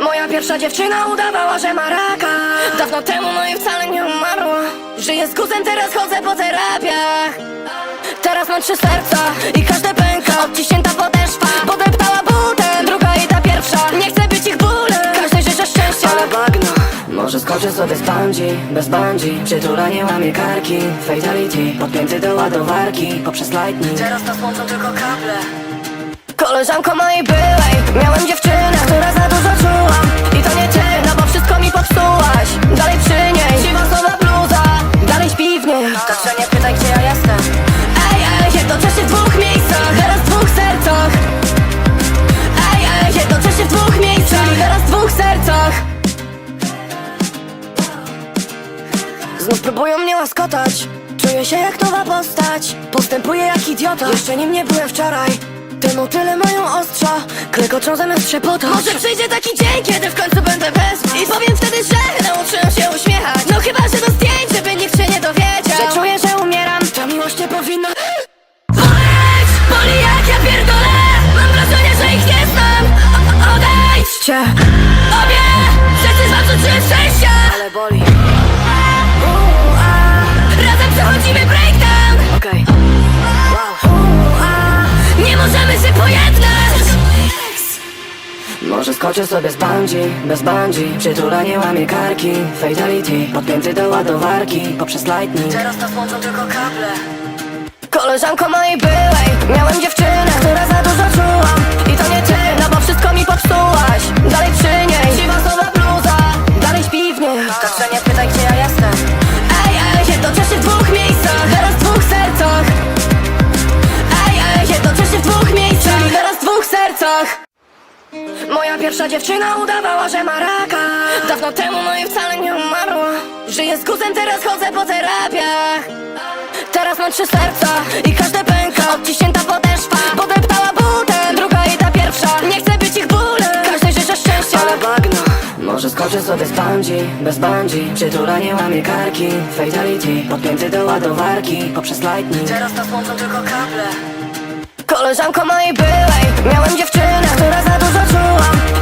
Moja pierwsza dziewczyna udawała, że ma raka. Dawno temu, no i wcale nie umarła. Żyję z guzem, teraz chodzę po terapiach. Teraz mam trzy serca i każde pęka. Odciśnięta podeszwa, podeptała butem Druga i ta pierwsza, nie chcę być ich bólem. Każdej życzę szczęścia, ale bagno Może skoczę sobie z bungee, bez bungee Przytulanie łamie karki, fatality Podpięty do ładowarki, poprzez lightning. Teraz nas łączą tylko kable. Koleżanko mojej byłej Miałem dziewczynę, Znów próbują mnie łaskotać. Czuję się jak nowa postać. Postępuję jak idiota. Jeszcze nim nie byłem wczoraj. Te motyle mają ostrza. Klekoczą zamiast trzepotać Może przyjdzie taki dzień, kiedy w końcu będę bez. Was I powiem wtedy, że nauczyłem się uśmiechać. No chyba, że do zdjęć, żeby nikt się nie dowiedział. Że czuję, że umieram. Ta miłość nie powinna Boleć! Boli jak ja pierdolę. Mam wrażenie, że ich nie znam. O- Odejdźcie. Obie! Wszyscy z was może skoczę sobie z bungee, bez bungee. Przytulanie łamie karki, fatality Podpięty do ładowarki, poprzez lightning. Teraz nas łączą tylko kable. Koleżanko mojej byłej. Miałem dziewczynę, która za Moja pierwsza dziewczyna udawała, że ma raka. Dawno temu, no i wcale nie umarła. Żyję z guzem, teraz chodzę po terapiach. Teraz mam trzy serca i każde pęka. Odciśnięta podeszwa, podeptała butem Druga i ta pierwsza, nie chcę być ich bólem. Każdej życzę szczęścia, ale bagno Może skoczę sobie z bungee, bez bungee Przytulanie łamie karki, fatality Podpięty do ładowarki, poprzez lightning. Teraz nas łączą tylko kable Koleżanko mojej byłej. Miałem dziewczynę, która za dużo czuła